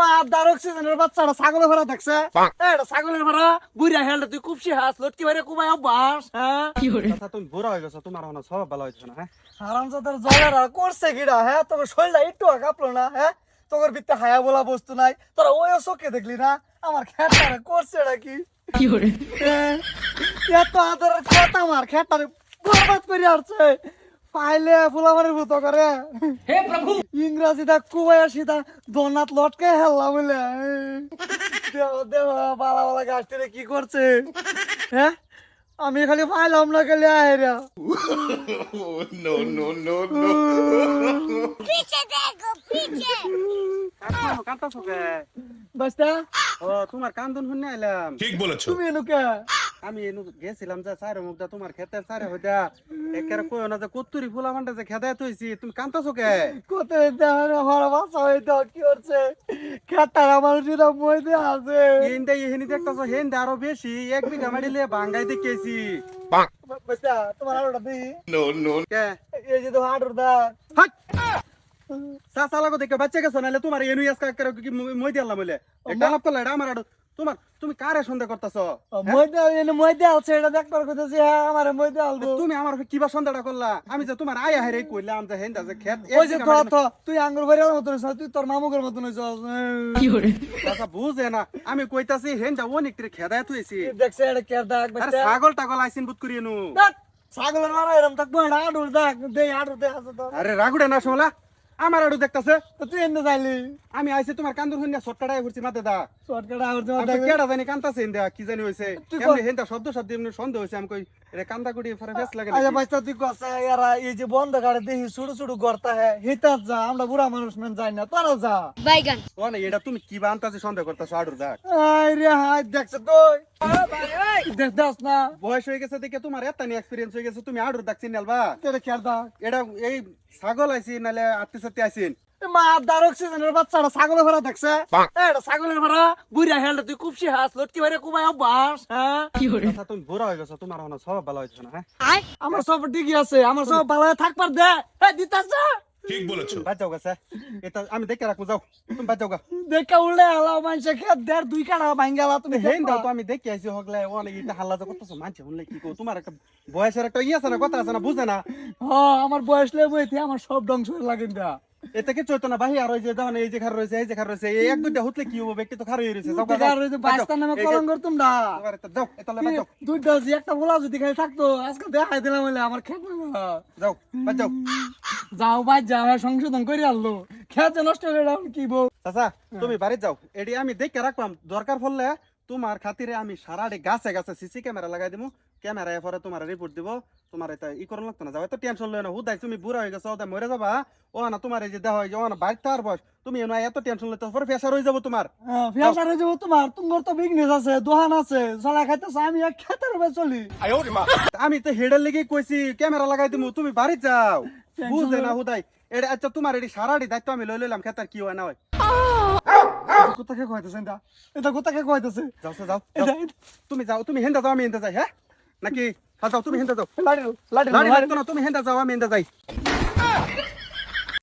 মা দার অক্সিজেনের বাচ্চাটা ছাগলের ভাড়া দেখছে। এটা ছাগলের ভাড়া বুড়া হেলটা তুই কুপসি হাস লটকি বাইরে কুমাই অভ্যাস হ্যাঁ? তুমি বুড়া হয়ে গেছো তোমার এখন সব ভালো হয়েছে না হ্যাঁ? হারামজাদার জলের আর করছে কিরা হ্যাঁ? তোর শরীরটা একটু কাঁপলো না হ্যাঁ? তোর ভিতরে হায়া বলা বস্তু নাই তোরা ওই চোখে দেখলি না? আমার খেটারে করছে নাকি হ্যাঁ, এত আদরের খেত আমার খেটারে বরবাদ করে আসছে পাইলে ফুলামানের ভূত করে। হে প্রভু! ইংরাজিটা কুবাইয়া সীতা দনাত লটকে হেল্লা বলে দেহ দেহ বালা বালা গাছটিরে কি করছে? হ্যাঁ আমি খালি পাইলাম না নো নো নো নো পিছে দেখো পিছে। কাঁদছো কে বাস্তা ও তোমার কান্দন শুনে আইলাম। ঠিক বলেছ। তুমি এনুকা? আমি এনু গেছিলাম যে সারে মুখটা তোমার খেতের সারে হইতা একের কই না যে কত্তুরি ফুলা মানটা যে খেদায় তুইছি তুমি কান্তাছো কে? দেওয়ার আমার বাসা হইতো কি করছে খেতার আমার যেটা মধ্যে আছে। হেন্দা এহেনি দেখতাছো হেন্দা আরও বেশি এক বিঘা মারিলে বাঙ্গাই দেখেছি বাস্তা তোমার আরোটা দিই নো নো কে? এই যে তো আটোর দা হাট! সাসা লাগো দেখে বাচ্চা গেছো নালে তোমার এনু আজকা করে কি মই দিলাম বলে? এটা লাভ করলে এটা আমার আড়ো তোমার তুমি কারে সন্দেহ করতাছো? মধ্যে এনে মধ্যে আছে এটা দেখবার কইতেছি হ্যাঁ আমার আলবো। তুমি আমার কিবা সন্দেহটা করলা? আমি যে তোমার আয়া হেরে কইলাম যে হেন্দা যে খেত ওই যে তো তো তুই আঙ্গুর বাড়ির মতন হইছ তুই তোর মামুকের মতন হইছ চাচা বুঝে না। আমি কইতাছি হেন্দা অনেক রে খেদায় তুইছি দেখছে এটা কে দেখ আরে ছাগল টাগল আইসিন বুত করি নু ছাগলের মারা এরম থাকব আডুর দেখ দে আডুর দেখ আছে তো আরে রাগুড়ে না শোলা। আমার আরও দেখতেছে তো তুই এনে যাইলি। আমি আইছি তোমার কান্দুর হইনা ছটকাটায় ঘুরছি মাতে দা। ছটকাটা কেডা জানি কান্তাছে ইন্দা কি জানি হইছে। এমনি হেন্দা শব্দ শব্দ এমনি সন্দেহ হইছে আমি কই রে কান্দা গুড়ি ফারে ফেস লাগে আচ্ছা বাইস্তা তুই কসে ইয়ারা এই যে বন্ধ গাড়ে দেহি ছুড়ু ছুড়ু গর্তা হে হিতা যা আমরা বুড়া মানুষ মেন যাই না তোরা যা। বাইগান। ও না এটা তুমি কি বানতাছ সন্দেহ করতাছ আড়ু দা আই রে হাই দেখছ তুই? দেখ ছাগল আইছি নালে আত্মীয় সাথে আইছিন? মা দার অক্সিজেনের বাচ্চাটা ছাগলের ভাড়া দেখছে? এটা ছাগলের ভাড়া বুড়া হেলটা তুই কুপসি হাস লটকি বাস হ্যাঁ? তুমি বুড়া হয়ে গেছো তোমার এখন সব ভালো হয়েছে না হ্যাঁ? আমার সব ঠিকই আছে আমার সব ভালো থাকবার দে। ঠিক বলেছ। বাজাও গেছে। এটা আমি দেখে রাখব যাও। তুমি বাজাও যাও গা। দেখে উল্লে আলা মানুষে খেত দেড় দুই কাড়া ভাঙ্গালা তুমি হেন দাও তো আমি দেখে আইছি হগলে অনেক এটা হাল্লা যা করতেছো মানছে শুনলে কি কো তোমার একটা বয়সের একটা ইয়ে আছে না কথা আছে না বুঝে না। হ আমার বয়স লেবু এতে আমার সব ধ্বংস লাগেন লাগেন দা এতে কি চৈতন্য বাহি আর ওই যে দেখুন এই যে খার রয়েছে এই যে খার রয়েছে এই এক দুইটা হুতলে কি হবে? ব্যক্তি তো খার হয়ে রয়েছে। যাও। বাদ নামে এবারে যাও দুইটা যে একটা বলা যদি খালি থাকতো আজকে দেখাই দিলাম হলে আমার খেত না যাও বাদ যাও। যাও বাই যাও সংশোধন করে আনলো। খেত যে নষ্ট হয়ে গেলাম কি বউ? চাচা তুমি বাড়ি যাও। এটি আমি দেখে রাখলাম। দরকার পড়লে তোমার খাতিরে আমি সারাটি গাছে গাছে সিসি ক্যামেরা লাগাই দিব ক্যামেরা পরে তোমার রিপোর্ট দিব। তোমার এটা ই করুন লাগতো না। যাও এত টেনশন লয় না। হুদাই তুমি বুড়া হয়ে গেছো ওদের মরে যাবা। ও না তোমার এই যে দেহ ও না বাড়িতে আর বয়স। তুমি এনে এত টেনশন লইতে পরে প্রেশার হয়ে যাব তোমার। ফিয়াসার হয়ে যাব তোমার। তোমার তো বিজনেস আছে দোকান আছে। চলা খাইতেছে আমি এক খেতের উপরে চলি। আমি তো হেডের লেগে কইছি ক্যামেরা লাগাই দিব তুমি বাড়ি যাও। বুঝলে না হুদাই। এটা আচ্ছা তোমার এটি সারাটি দায়িত্ব আমি লই লইলাম খেতার কি হয় না হয়। কোথাকে কইতেছে এটা এটা কোথাকে কইতেছে যাও যাও। তুমি যাও তুমি হেন্দা যাও আমি হেন্দা যাই হ্যাঁ? নাকি? হ্যাঁ যাও তুমি হেন্দা যাও। লাড়ি লাড়ি না তুমি হেন্দা যাও আমি হেন্দা যাই।